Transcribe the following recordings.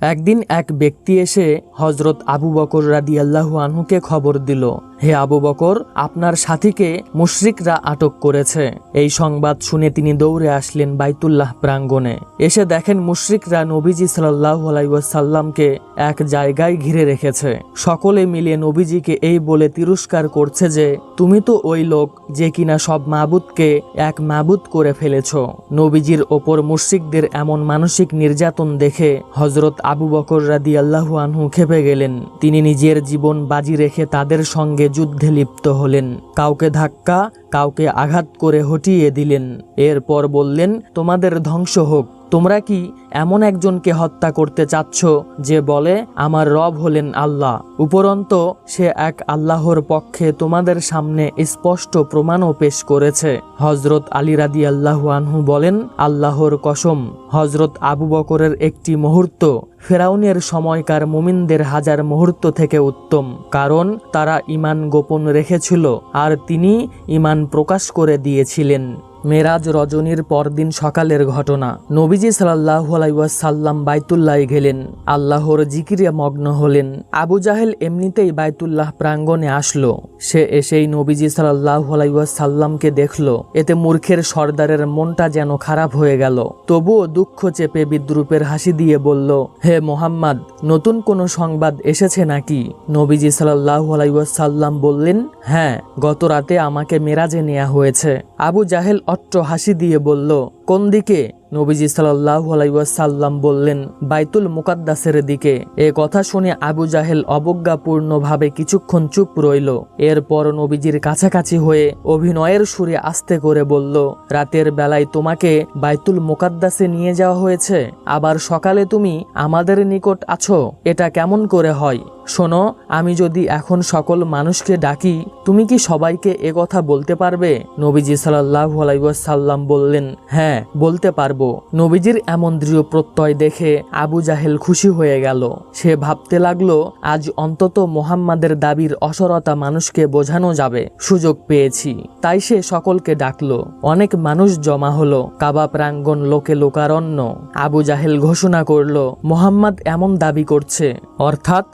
একদিন এক ব্যক্তি এসে হজরত আবু বকর রাদি আল্লাহু আনহুকে খবর দিল। হে আবু বকর, আপনার সাথীকে মুশরিকরা আটক করেছে। এই সংবাদ শুনে তিনি দৌড়ে আসলেন বাইতুল্লাহ প্রাঙ্গণে। এসে দেখেন মুশরিকরা নবীজি সাল্লাহ আলাইসাল্লামকে এক জায়গায় ঘিরে রেখেছে। সকলে মিলে নবীজিকে এই বলে তিরস্কার করছে যে, তুমি তো ওই লোক যে কিনা সব মাবুদকে এক মাবুদ করে ফেলেছ। নবীজির ওপর মুশরিকদের এমন মানসিক নির্যাতন দেখে হজরত আবু বকর রাদি আল্লাহু আনহু খেপে গেলেন। তিনি নিজের জীবন বাজি রেখে তাদের সঙ্গে যুদ্ধে লিপ্ত হলেন। কাউকে ধাক্কা, কাউকে আঘাত করে হটিয়ে দিলেন। এরপর বললেন, তোমাদের ধ্বংস হোক। তোমরা কি এমন একজনকে হত্যা করতে চাচ্ছ যে বলে, আমার রব হলেন আল্লাহ উপরন্ত, সে এক আল্লাহর পক্ষে তোমাদের সামনে স্পষ্ট প্রমাণও পেশ করেছে। হজরত আলী রাদি আল্লাহু আনহু বলেন, আল্লাহর কসম হজরত আবু বকরের একটি মুহূর্ত ফেরাউনের সময়কার মুমিনদের হাজার মুহূর্ত থেকে উত্তম, কারণ তারা ইমান গোপন রেখেছিল আর তিনি ইমান প্রকাশ করে দিয়েছিলেন। মেরাজ রজনীর পরদিন সকালের ঘটনা। নবীজি সাল্লাহ সাল্লাম বাইতুল্লাহ গেলেন। আল্লাহর জিকিরে মগ্ন হলেন। আবু জাহেল এমনিতেই বাইতুল্লাহ প্রাঙ্গণে আসলো। সে এসেই নবীজি সাল্লাহ সাল্লামকে দেখল। এতে মূর্খের সর্দারের মনটা যেন খারাপ হয়ে গেল। তবুও দুঃখ চেপে বিদ্রুপের হাসি দিয়ে বলল, হে মোহাম্মদ, নতুন কোনো সংবাদ এসেছে নাকি? নবীজি সাল্লাহ সাল্লাম বললেন হ্যাঁ গত রাতে আমাকে মেরাজে নেওয়া হয়েছে। আবু জাহেল অট্ট হাসি দিয়ে বলল, কোন দিকে? নবীজি সাল্লাহ বললেন, বাইতুল মুকাদ্দাসের দিকে। এ কথা শুনে আবু জাহেল অবজ্ঞাপূর্ণভাবে কিছুক্ষণ চুপ রইল। এরপর নবীজির কাছাকাছি হয়ে অভিনয়ের সুরে আস্তে করে বলল, রাতের বেলায় তোমাকে বাইতুল মুকাদ্দাসে নিয়ে যাওয়া হয়েছে। আবার সকালে তুমি আমাদের নিকট আছো। এটা কেমন করে হয়? শোনো, আমি যদি এখন সকল মানুষকে ডাকি, তুমি কি সবাইকে এ কথা বলতে পারবে? নবীজি সাল্লাহ বললেন হ্যাঁ বলতে পারব। নবীজির এমন দৃঢ় প্রত্যয় দেখে আবু জাহেল খুশি হয়ে গেল। সে ভাবতে লাগল, আজ অন্তত মোহাম্মদের দাবির অসরতা মানুষকে বোঝানো যাবে, সুযোগ পেয়েছি। তাই সে সকলকে ডাকলো। অনেক মানুষ জমা হলো, কাবা প্রাঙ্গণ লোকে লোকারণ্য। আবু জাহেল ঘোষণা করল, মোহাম্মদ এমন দাবি করছে। অর্থাৎ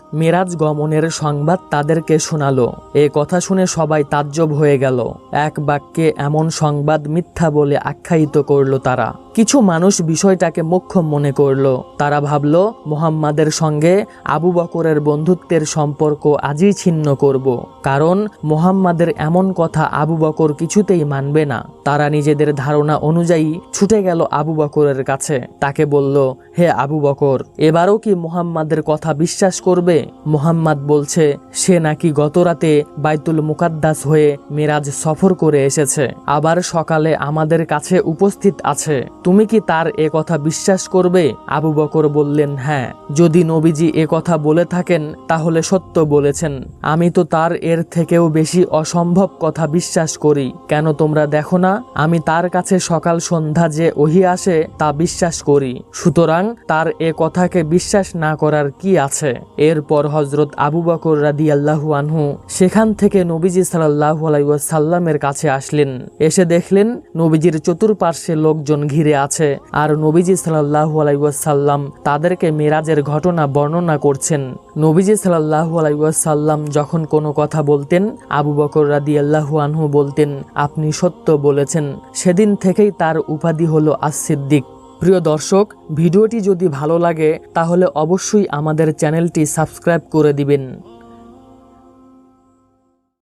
মেরাজ গমনের সংবাদ তাদেরকে শোনালো। এ কথা শুনে সবাই তাজ্জব হয়ে গেল। এক বাক্যে এমন সংবাদ মিথ্যা বলে আখ্যায়িত করল তারা। কিছু মানুষ বিষয়টাকে মোক্ষম মনে করল। তারা ভাবল, মোহাম্মদের সঙ্গে আবু বকরের বন্ধুত্বের সম্পর্ক আজই ছিন্ন করব। কারণ মোহাম্মদের এমন কথা আবু বকর কিছুতেই মানবে না। তারা নিজেদের ধারণা অনুযায়ী ছুটে গেল আবু বকরের কাছে। তাকে বলল, হে আবু বকর, এবারও কি মোহাম্মদের কথা বিশ্বাস করবে? মোহাম্মদ বলছে, সে নাকি গতরাতে বাইতুল মুকাদ্দাস হয়ে মেরাজ সফর করে এসেছে। আবার সকালে আমাদের কাছে উপস্থিত আছে। তুমি কি তার এ কথা বিশ্বাস করবে? আবু বকর বললেন হ্যাঁ। যদি নবীজি এ কথা বলে থাকেন, তাহলে সত্য বলেছেন। আমি তো তার এর থেকেও বেশি অসম্ভব কথা বিশ্বাস করি। কেন তোমরা দেখো না, আমি তার কাছে সকাল সন্ধ্যা যে ওহি আসে, তা বিশ্বাস করি। সুতরাং তার এ কথাকে বিশ্বাস না করার কি আছে? এরপর হজরত আবু বকর রাদি আল্লাহু আনহু সেখান থেকে নবীজি সাল্লাহ আলাইসাল্লামের কাছে আসলেন। এসে দেখলেন, নবীজির চতুর্পার্শ্বে লোকজন ঘিরে আছে, আর নবীজি সাল্লাহু আলাইসাল্লাম তাদেরকে মেরাজের ঘটনা বর্ণনা করছেন। নবীজি সাল্লাহু আলাইসাল্লাম যখন কোনো কথা বলতেন, আবু বকর রাদি আল্লাহু আনহু বলতেন, আপনি সত্য বলেছেন। সেদিন থেকেই তার উপাধি হলো আসিদ্দিক প্রিয় দর্শক, ভিডিওটি যদি ভালো লাগে, তাহলে অবশ্যই আমাদের চ্যানেলটি সাবস্ক্রাইব করে দিবেন।